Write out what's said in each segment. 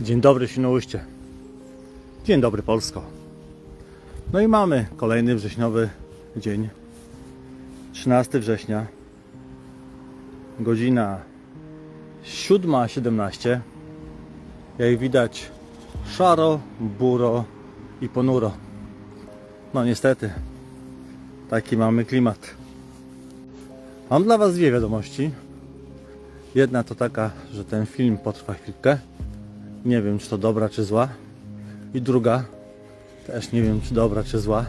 Dzień dobry Świnoujście. Dzień dobry Polsko. No i mamy kolejny wrześniowy dzień. 13 września. Godzina 7.17. Jak widać szaro, buro i ponuro. No niestety, taki mamy klimat. Mam dla Was dwie wiadomości. Jedna to taka, że ten film potrwa chwilkę. Nie wiem, czy to dobra, czy zła. I druga, też nie wiem, czy dobra, czy zła.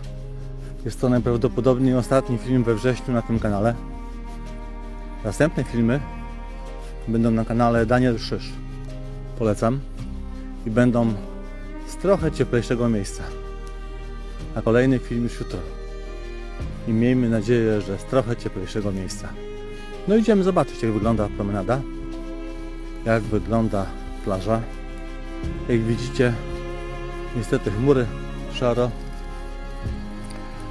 Jest to najprawdopodobniej ostatni film we wrześniu na tym kanale. Następne filmy będą na kanale Daniel Szysz. Polecam. I będą z trochę cieplejszego miejsca. A kolejny film już jutro. I miejmy nadzieję, że z trochę cieplejszego miejsca. No idziemy zobaczyć, jak wygląda promenada, jak wygląda plaża. Jak widzicie, niestety chmury, szaro.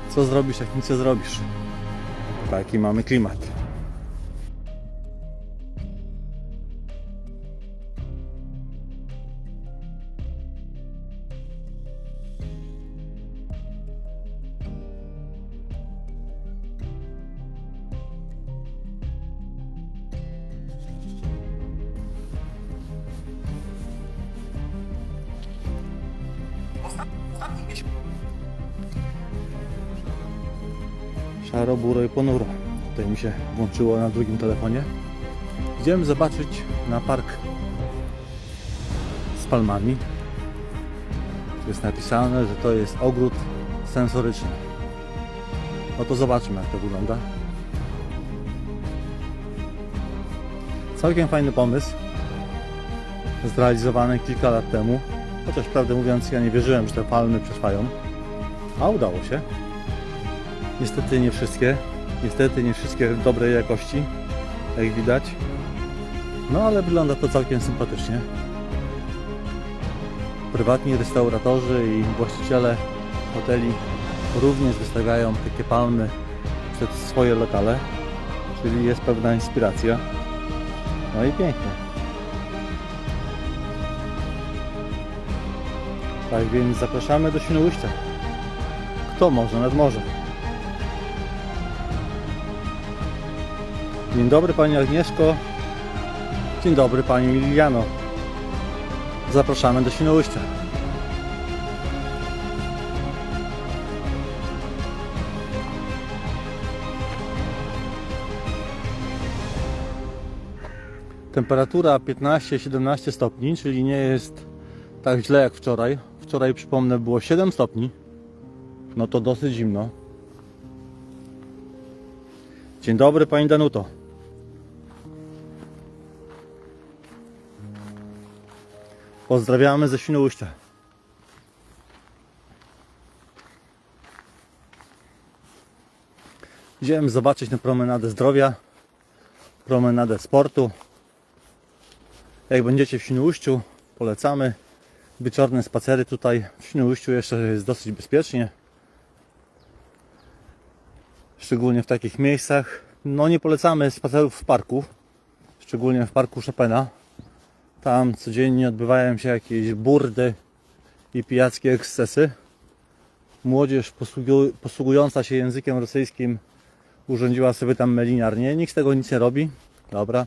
Co zrobisz, jak nic nie zrobisz? Taki mamy klimat. Szaro, buro i ponuro. Tutaj mi się włączyło na drugim telefonie. Idziemy zobaczyć na park z palmami. Tu jest napisane, że to jest ogród sensoryczny. No to zobaczmy jak to wygląda. Całkiem fajny pomysł. Zrealizowany kilka lat temu. Chociaż prawdę mówiąc ja nie wierzyłem, że te palmy przetrwają. A udało się. Niestety nie wszystkie. Niestety nie wszystkie dobrej jakości, jak widać. No ale wygląda to całkiem sympatycznie. Prywatni restauratorzy i właściciele hoteli również wystawiają takie palmy przed swoje lokale, czyli jest pewna inspiracja. No i pięknie. Tak więc zapraszamy do Świnoujścia. Kto może nad morze? Dzień dobry Pani Agnieszko. Dzień dobry Pani Liliano. Zapraszamy do Świnoujścia. Temperatura 15-17 stopni, czyli nie jest tak źle jak wczoraj. Wczoraj przypomnę było 7 stopni. No to dosyć zimno. Dzień dobry Pani Danuto. Pozdrawiamy ze Świnoujścia. Idziemy zobaczyć na promenadę zdrowia, promenadę sportu. Jak będziecie w Świnoujściu, polecamy. Wieczorne spacery tutaj w Świnoujściu jeszcze jest dosyć bezpiecznie. Szczególnie w takich miejscach. No nie polecamy spacerów w parku, szczególnie w parku Chopina. Tam codziennie odbywają się jakieś burdy i pijackie ekscesy. Młodzież posługu- posługująca się językiem rosyjskim urządziła sobie tam meliniarnię. Nikt z tego nic nie robi. Dobra.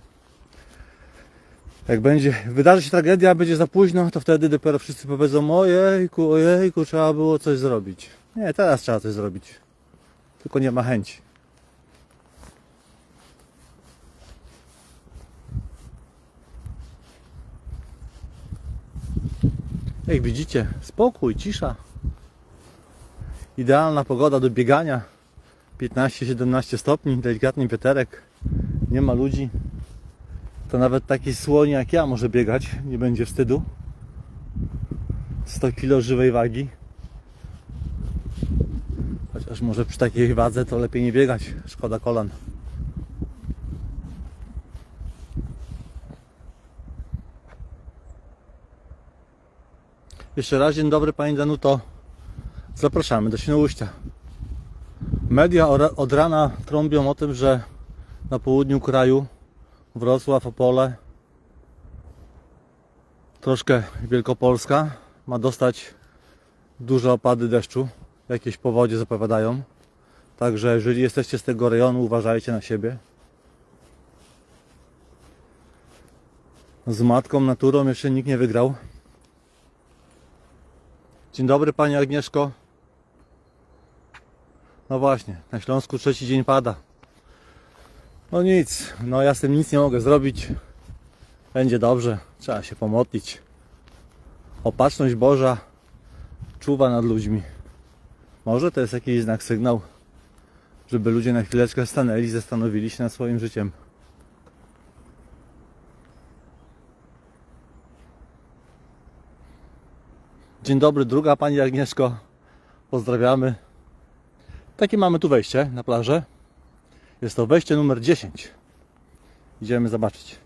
Jak będzie, wydarzy się tragedia, będzie za późno, to wtedy dopiero wszyscy powiedzą ojejku, ojejku, trzeba było coś zrobić. Nie, teraz trzeba coś zrobić. Tylko nie ma chęci. Jak widzicie, spokój, cisza. Idealna pogoda do biegania. 15-17 stopni, delikatny wiaterek. Nie ma ludzi. To nawet taki słoń jak ja może biegać, nie będzie wstydu. 100 kg żywej wagi. Chociaż może przy takiej wadze to lepiej nie biegać. Szkoda kolan. Jeszcze raz dzień dobry Pani Danuto. Zapraszamy do Świnoujścia. Media od rana trąbią o tym, że na południu kraju Wrocław, Opole troszkę Wielkopolska ma dostać duże opady deszczu. Jakieś powodzie zapowiadają. Także jeżeli jesteście z tego rejonu, uważajcie na siebie. Z matką naturą jeszcze nikt nie wygrał. Dzień dobry Pani Agnieszko. No właśnie, na Śląsku trzeci dzień pada. No nic, no ja z tym nic nie mogę zrobić. Będzie dobrze, trzeba się pomodlić. Opatrzność Boża czuwa nad ludźmi. Może to jest jakiś znak, sygnał, żeby ludzie na chwileczkę stanęli, zastanowili się nad swoim życiem. Dzień dobry, druga Pani Agnieszko. Pozdrawiamy. Takie mamy tu wejście na plażę. Jest to wejście numer 10. Idziemy zobaczyć.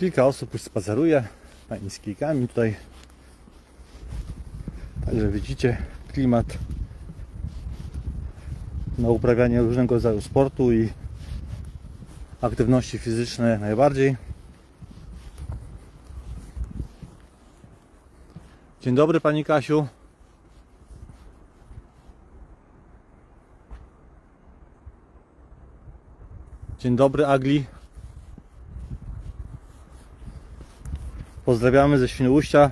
Kilka osób już spaceruje. Pani z kijkami tutaj. Także widzicie klimat na uprawianie różnego rodzaju sportu i aktywności fizyczne najbardziej. Dzień dobry Pani Kasiu. Dzień dobry Agli. Pozdrawiamy ze Świnoujścia.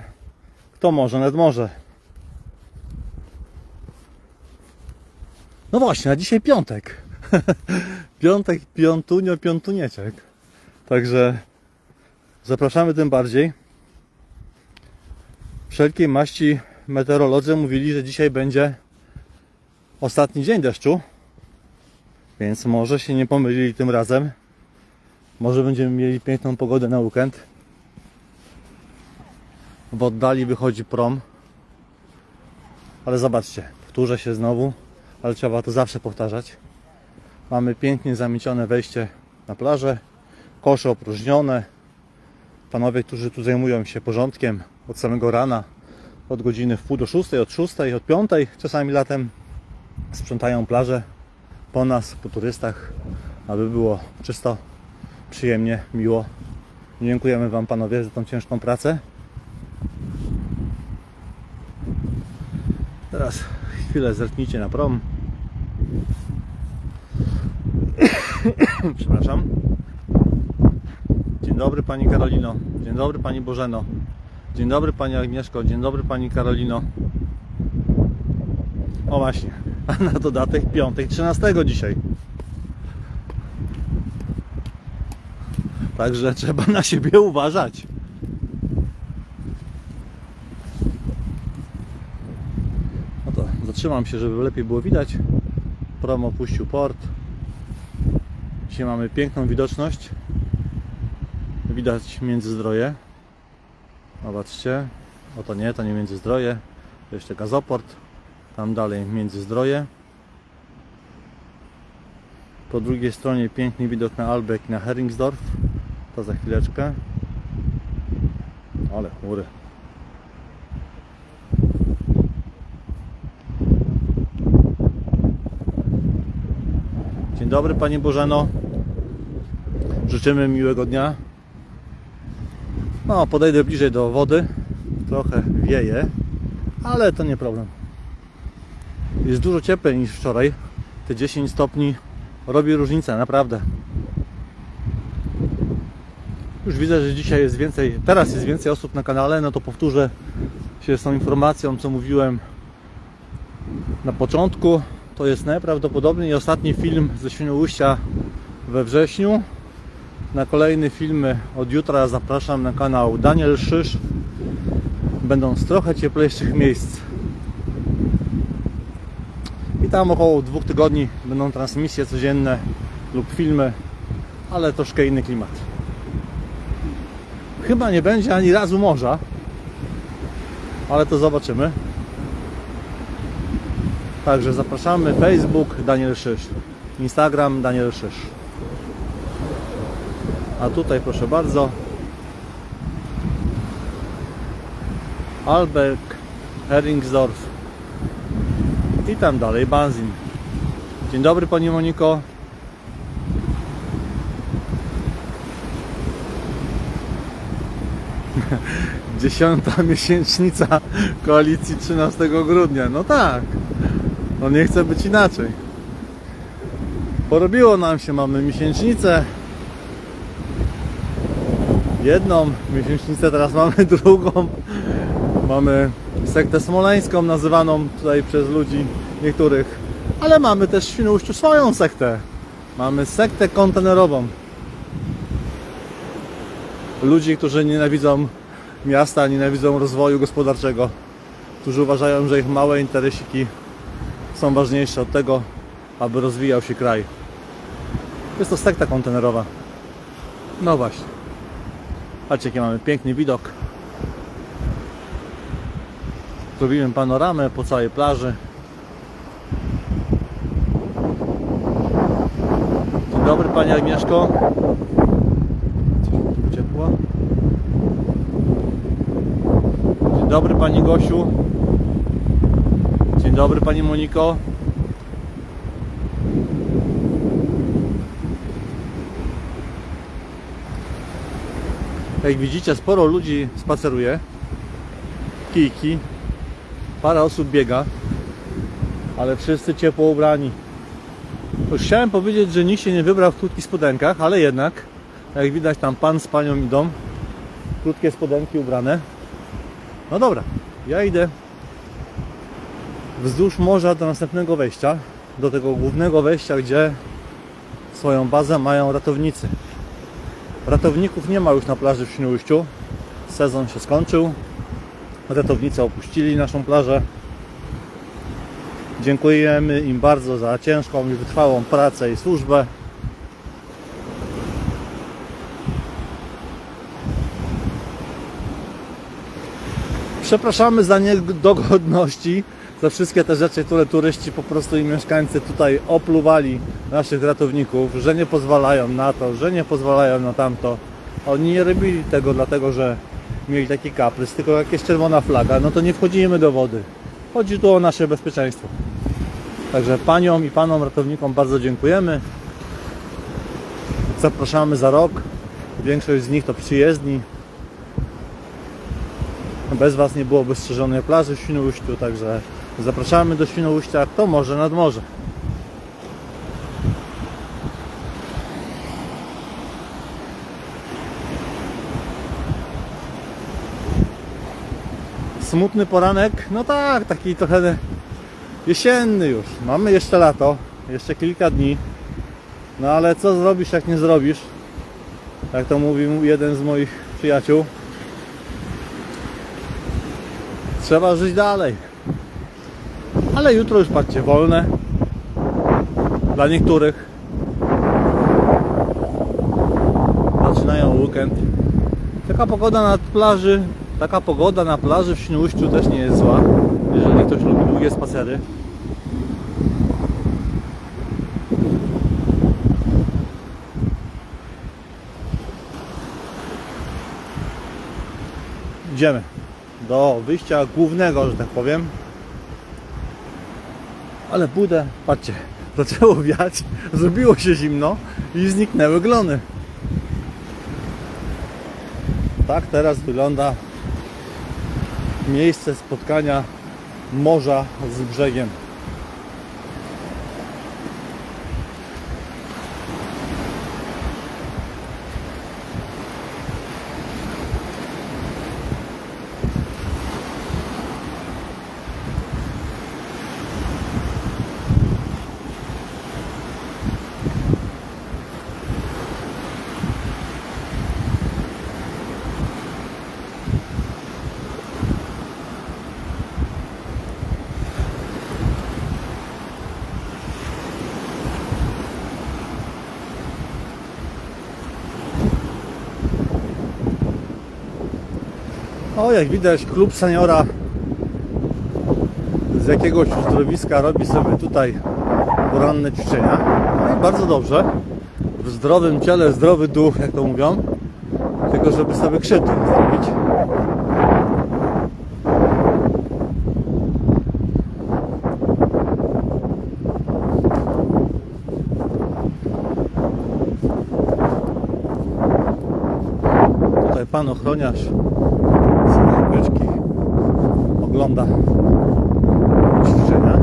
Kto może, nad morze. No właśnie, a dzisiaj piątek. piątek, piątunio, piątunieczek. Także zapraszamy tym bardziej. Wszelkiej maści meteorolodzy mówili, że dzisiaj będzie ostatni dzień deszczu. Więc może się nie pomylili tym razem. Może będziemy mieli piękną pogodę na weekend. W oddali wychodzi prom. Ale zobaczcie, powtórzę się znowu, ale trzeba to zawsze powtarzać. Mamy pięknie zamiecione wejście na plażę, kosze opróżnione. Panowie, którzy tu zajmują się porządkiem od samego rana, od godziny w pół do szóstej, od szóstej, od piątej, czasami latem sprzątają plażę po nas, po turystach, aby było czysto, przyjemnie, miło. Dziękujemy Wam panowie za tą ciężką pracę. Teraz chwilę zerknijcie na prom. Przepraszam. Dzień dobry Pani Karolino. Dzień dobry Pani Bożeno. Dzień dobry Pani Agnieszko. Dzień dobry Pani Karolino. O właśnie. A na dodatek piątek 13 dzisiaj. Także trzeba na siebie uważać. No to zatrzymam się, żeby lepiej było widać. Prom opuścił port. Dzisiaj mamy piękną widoczność. Widać Międzyzdroje. Zobaczcie. Oto nie, to nie Międzyzdroje. To jeszcze gazoport. Tam dalej Międzyzdroje. Po drugiej stronie piękny widok na Albeck i na Heringsdorf. To za chwileczkę. Ale chmury. Dobry Pani Bożeno. Życzymy miłego dnia. No, podejdę bliżej do wody. Trochę wieje, ale to nie problem. Jest dużo cieplej niż wczoraj. Te 10 stopni robi różnicę, naprawdę. Już widzę, że dzisiaj jest więcej, teraz jest więcej osób na kanale, no to powtórzę się z tą informacją, co mówiłem na początku. To jest najprawdopodobniej ostatni film ze Świnoujścia we wrześniu. Na kolejne filmy od jutra zapraszam na kanał Daniel Szysz. Będą z trochę cieplejszych miejsc. I tam około dwóch tygodni będą transmisje codzienne lub filmy, ale troszkę inny klimat. Chyba nie będzie ani razu morza, ale to zobaczymy. Także zapraszamy Facebook Daniel Szysz, Instagram Daniel Szysz. A tutaj proszę bardzo. Albeck, Heringsdorf. I tam dalej Banzin. Dzień dobry Pani Moniko. Dziesiąta miesięcznica koalicji 13 grudnia. No tak. No nie chce być inaczej. Porobiło nam się, mamy miesięcznicę. Jedną miesięcznicę, teraz mamy drugą. Mamy sektę smoleńską, nazywaną tutaj przez ludzi niektórych. Ale mamy też w Świnoujściu swoją sektę. Mamy sektę kontenerową. Ludzi, którzy nienawidzą miasta, nienawidzą rozwoju gospodarczego. Którzy uważają, że ich małe interesiki są ważniejsze od tego, aby rozwijał się kraj. Jest to sekta kontenerowa. No właśnie. Patrzcie, jaki mamy piękny widok. Zrobiłem panoramę po całej plaży. Dzień dobry Pani Agnieszko. Coś tu ciepło. Dzień dobry Pani Gosiu. Dobry Pani Moniko. Jak widzicie, sporo ludzi spaceruje. Kijki. Parę osób biega. Ale wszyscy ciepło ubrani. Już chciałem powiedzieć, że nikt się nie wybrał w krótkich spodenkach, ale jednak, jak widać, tam pan z panią idą. Krótkie spodenki ubrane. No dobra, ja idę wzdłuż morza do następnego wejścia. Do tego głównego wejścia, gdzie swoją bazę mają ratownicy. Ratowników nie ma już na plaży w Świnoujściu. Sezon się skończył. Ratownicy opuścili naszą plażę. Dziękujemy im bardzo za ciężką i wytrwałą pracę i służbę. Przepraszamy za niedogodności, za wszystkie te rzeczy, które turyści po prostu i mieszkańcy tutaj opluwali naszych ratowników, że nie pozwalają na to, że nie pozwalają na tamto. Oni nie robili tego dlatego, że mieli taki kaprys, tylko jak jest czerwona flaga, no to nie wchodzimy do wody. Chodzi tu o nasze bezpieczeństwo. Także paniom i panom ratownikom bardzo dziękujemy. Zapraszamy za rok. Większość z nich to przyjezdni. Bez Was nie byłoby strzeżonej plaży w Świnoujściu, także zapraszamy do Świnoujścia, to może nad morze. Smutny poranek, no tak, taki trochę jesienny już. Mamy jeszcze lato, jeszcze kilka dni. No ale co zrobisz, jak nie zrobisz? Jak to mówił jeden z moich przyjaciół. Trzeba żyć dalej. Ale jutro już patrzcie, wolne. Dla niektórych. Zaczynają weekend. Taka pogoda na plaży, taka pogoda na plaży w Świnoujściu też nie jest zła. Jeżeli ktoś lubi długie spacery. Idziemy do wyjścia głównego, że tak powiem. Ale budę, patrzcie, zaczęło wiać, zrobiło się zimno i zniknęły glony. Tak teraz wygląda miejsce spotkania morza z brzegiem. O, jak widać, klub seniora z jakiegoś uzdrowiska robi sobie tutaj poranne ćwiczenia. No i bardzo dobrze. w zdrowym ciele zdrowy duch, jak to mówią. Tylko żeby sobie krzywdę nie zrobić. Tutaj pan ochroniarz z beczki ogląda ćwiczenia.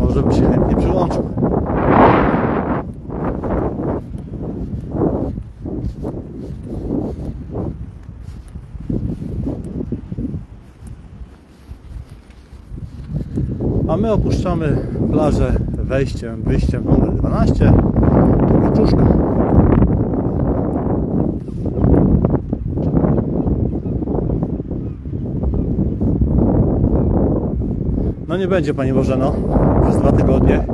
Może by się chętnie przyłączył. A my opuszczamy plażę wejściem, wyjściem numer 12 do. Nie będzie Pani Bożeno przez dwa tygodnie.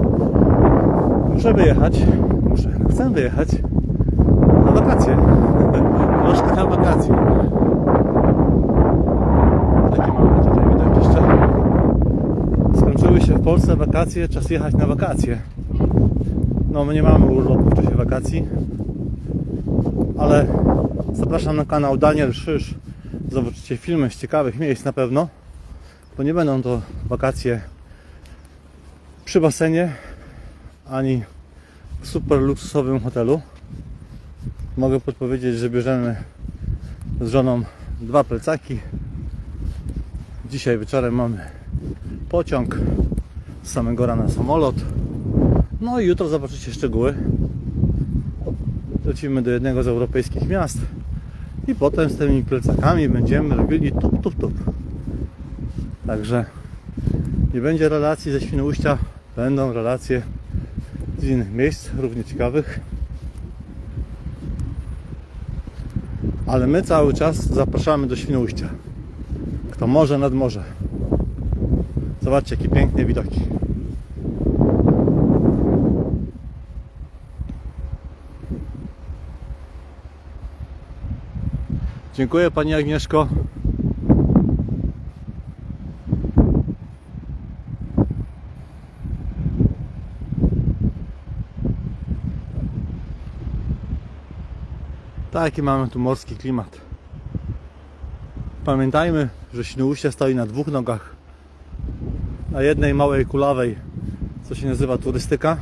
Muszę wyjechać. Muszę. Chcę wyjechać na wakacje. Troszkę na wakacje. Takie mamy tutaj widok jeszcze. Skończyły się w Polsce wakacje, czas jechać na wakacje. No my nie mamy urlopu w czasie wakacji. Ale zapraszam na kanał Daniel Szysz. Zobaczycie filmy z ciekawych miejsc na pewno bo nie będą to wakacje przy basenie ani w super luksusowym hotelu. Mogę podpowiedzieć, że bierzemy z żoną dwa plecaki. Dzisiaj wieczorem mamy pociąg z samego rana samolot. No i jutro zobaczycie szczegóły. Lecimy do jednego z europejskich miast i potem z tymi plecakami będziemy robili tup tup tup. Także nie będzie relacji ze Świnoujścia, będą relacje z innych miejsc, równie ciekawych. Ale my cały czas zapraszamy do Świnoujścia. Kto może nad morze. Zobaczcie, jakie piękne widoki. Dziękuję Pani Agnieszko. Taki mamy tu morski klimat. Pamiętajmy, że Świnoujście stoi na dwóch nogach. Na jednej małej kulawej, co się nazywa turystyka,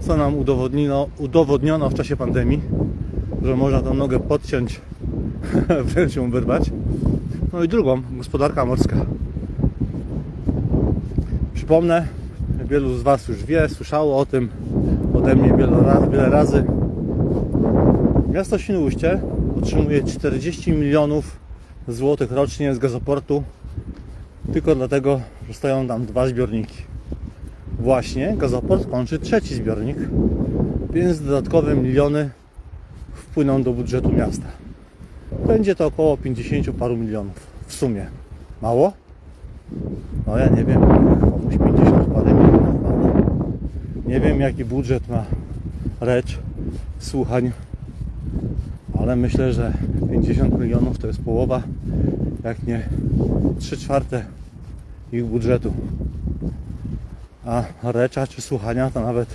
co nam udowodniono, udowodniono w czasie pandemii, że można tą nogę podciąć, wręcz ją wyrwać. No i drugą, gospodarka morska. Przypomnę, wielu z Was już wie, słyszało o tym ode mnie wiele razy. Miasto Świnoujście otrzymuje 40 milionów złotych rocznie z gazoportu tylko dlatego, że stoją tam dwa zbiorniki. Właśnie gazoport kończy trzeci zbiornik, więc dodatkowe miliony wpłyną do budżetu miasta. Będzie to około 50 paru milionów w sumie. Mało? No ja nie wiem, komuś 50 parę milionów mało. Nie wiem jaki budżet ma Recz słuchań ale myślę, że 50 milionów to jest połowa, jak nie 3 czwarte ich budżetu. A recza czy słuchania to nawet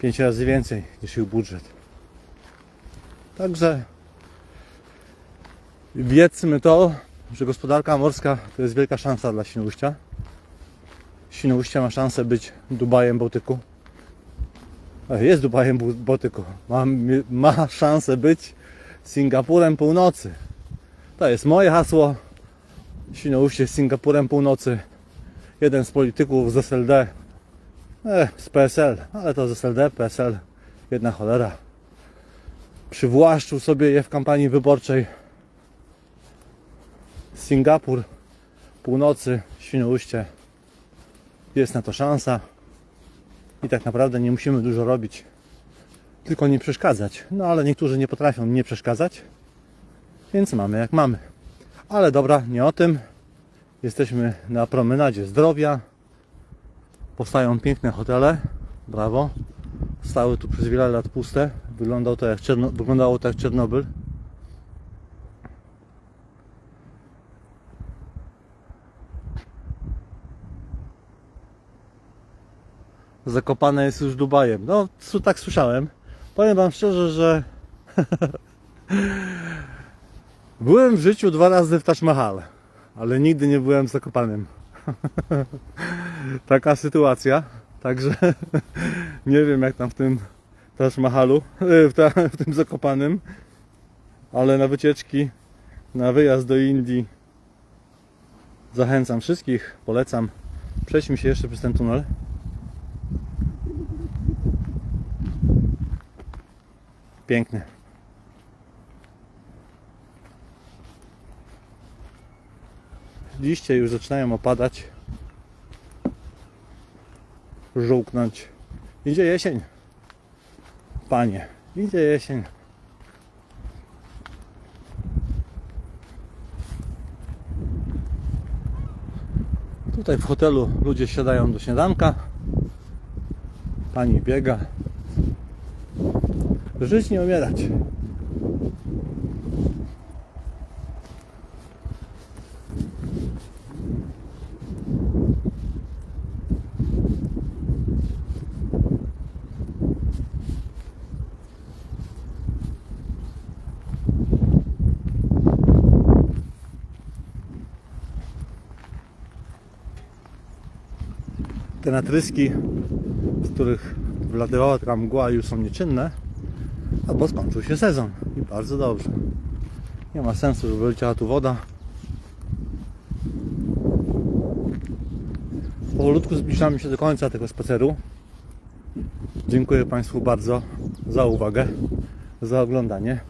5 razy więcej niż ich budżet. Także wiedzmy to, że gospodarka morska to jest wielka szansa dla Świnoujścia. Świnoujście ma szansę być Dubajem Bałtyku. Jest Dubajem Bałtyku. Ma, ma szansę być Singapurem Północy. To jest moje hasło. Świnoujście Singapurem Północy. Jeden z polityków z SLD, e, z PSL, ale to z SLD, PSL, jedna cholera. Przywłaszczył sobie je w kampanii wyborczej. Singapur Północy, Świnoujście. Jest na to szansa i tak naprawdę nie musimy dużo robić, tylko nie przeszkadzać. No ale niektórzy nie potrafią nie przeszkadzać, więc mamy jak mamy. Ale dobra, nie o tym. Jesteśmy na promenadzie zdrowia. Powstają piękne hotele. Brawo. Stały tu przez wiele lat puste. Wyglądało to jak, Czerno... Wyglądało to jak Czernobyl. Zakopane jest już Dubajem. No, tak słyszałem. Powiem Wam szczerze, że byłem w życiu dwa razy w Taj Mahal, ale nigdy nie byłem w Zakopanem. Taka sytuacja. Także nie wiem jak tam w tym Taj Mahalu, w, ta, w tym Zakopanym, ale na wycieczki, na wyjazd do Indii zachęcam wszystkich, polecam. Przejdźmy się jeszcze przez ten tunel. Piękny. Liście już zaczynają opadać, żółknąć. Idzie jesień. Panie, idzie jesień. Tutaj w hotelu ludzie siadają do śniadanka. Pani biega. Żyć nie umierać. Te natryski, z których wlatywała taka mgła już są nieczynne, albo skończył się sezon i bardzo dobrze. Nie ma sensu, żeby leciała tu woda. Powolutku zbliżamy się do końca tego spaceru. Dziękuję Państwu bardzo za uwagę, za oglądanie.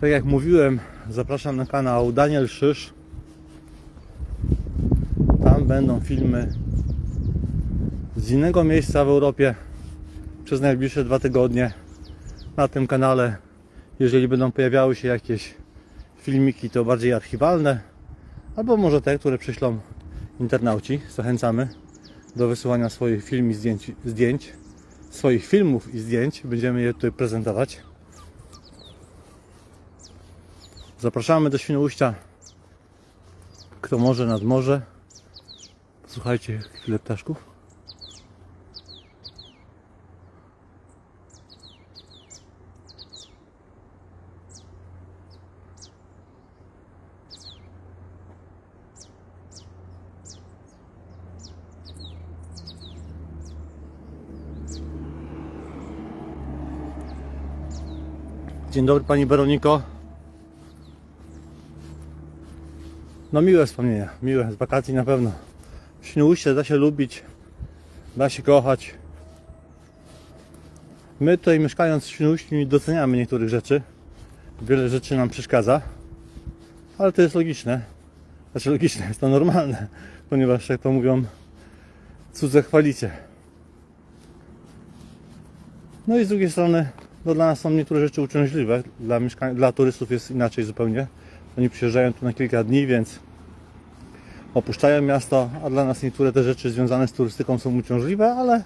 Tak jak mówiłem, zapraszam na kanał Daniel Szysz. Tam będą filmy z innego miejsca w Europie przez najbliższe dwa tygodnie na tym kanale. Jeżeli będą pojawiały się jakieś filmiki, to bardziej archiwalne, albo może te, które przyślą internauci. Zachęcamy do wysyłania swoich film i zdjęć, zdjęć, swoich filmów i zdjęć. Będziemy je tutaj prezentować. Zapraszamy do Świnoujścia. Kto może nad morze. Słuchajcie chwilę ptaszków. Dzień dobry Pani Weroniko. No miłe wspomnienia, miłe z wakacji na pewno. W Świnoujście da się lubić, da się kochać. My tutaj mieszkając w Świnoujściu nie doceniamy niektórych rzeczy. Wiele rzeczy nam przeszkadza, ale to jest logiczne. Znaczy logiczne, jest to normalne, ponieważ jak to mówią, cudze chwalicie. No i z drugiej strony, no dla nas są niektóre rzeczy uciążliwe. Dla, mieszkań- dla turystów jest inaczej zupełnie. Oni przyjeżdżają tu na kilka dni, więc opuszczają miasto, a dla nas niektóre te rzeczy związane z turystyką są uciążliwe, ale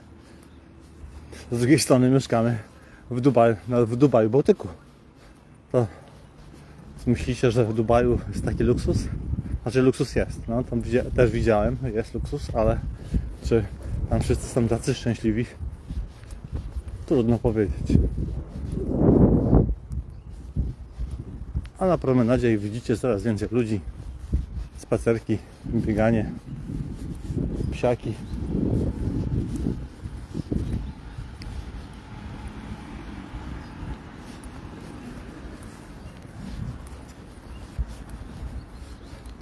z drugiej strony mieszkamy w Dubaju, no, w Dubaju Bałtyku. To myślicie, że w Dubaju jest taki luksus? Znaczy luksus jest, no tam widzia- też widziałem, jest luksus, ale czy tam wszyscy są tacy szczęśliwi? Trudno powiedzieć. A na promenadzie widzicie coraz więcej ludzi. Spacerki, bieganie, psiaki.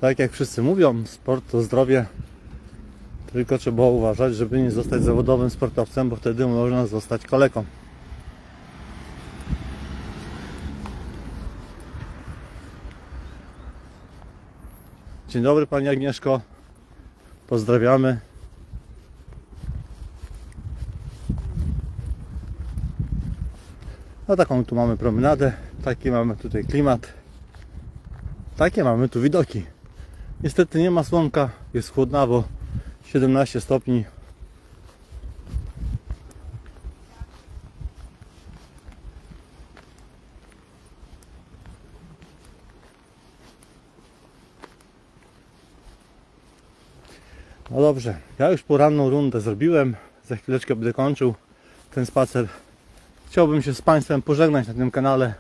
Tak jak wszyscy mówią, sport to zdrowie. Tylko trzeba uważać, żeby nie zostać zawodowym sportowcem, bo wtedy można zostać kaleką. Dzień dobry Pani Agnieszko. Pozdrawiamy. No taką tu mamy promenadę, taki mamy tutaj klimat. Takie mamy tu widoki. Niestety nie ma słonka, jest chłodnawo, 17 stopni. Dobrze, ja już poranną rundę zrobiłem. Za chwileczkę będę kończył ten spacer. Chciałbym się z Państwem pożegnać na tym kanale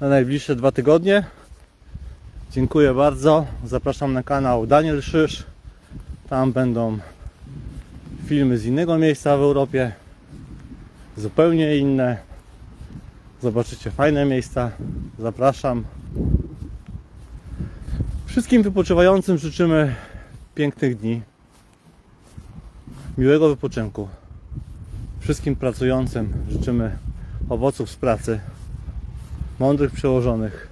na najbliższe dwa tygodnie. Dziękuję bardzo. Zapraszam na kanał Daniel Szysz. Tam będą filmy z innego miejsca w Europie. Zupełnie inne. Zobaczycie fajne miejsca. Zapraszam. Wszystkim wypoczywającym życzymy pięknych dni, miłego wypoczynku. Wszystkim pracującym życzymy owoców z pracy, mądrych przełożonych,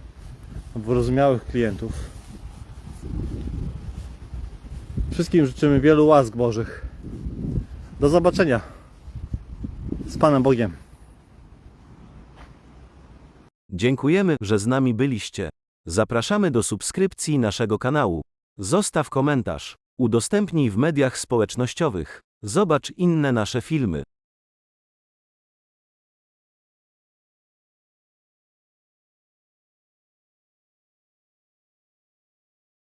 wyrozumiałych klientów. Wszystkim życzymy wielu łask Bożych. Do zobaczenia. Z Panem Bogiem. Dziękujemy, że z nami byliście. Zapraszamy do subskrypcji naszego kanału. Zostaw komentarz. Udostępnij w mediach społecznościowych. Zobacz inne nasze filmy.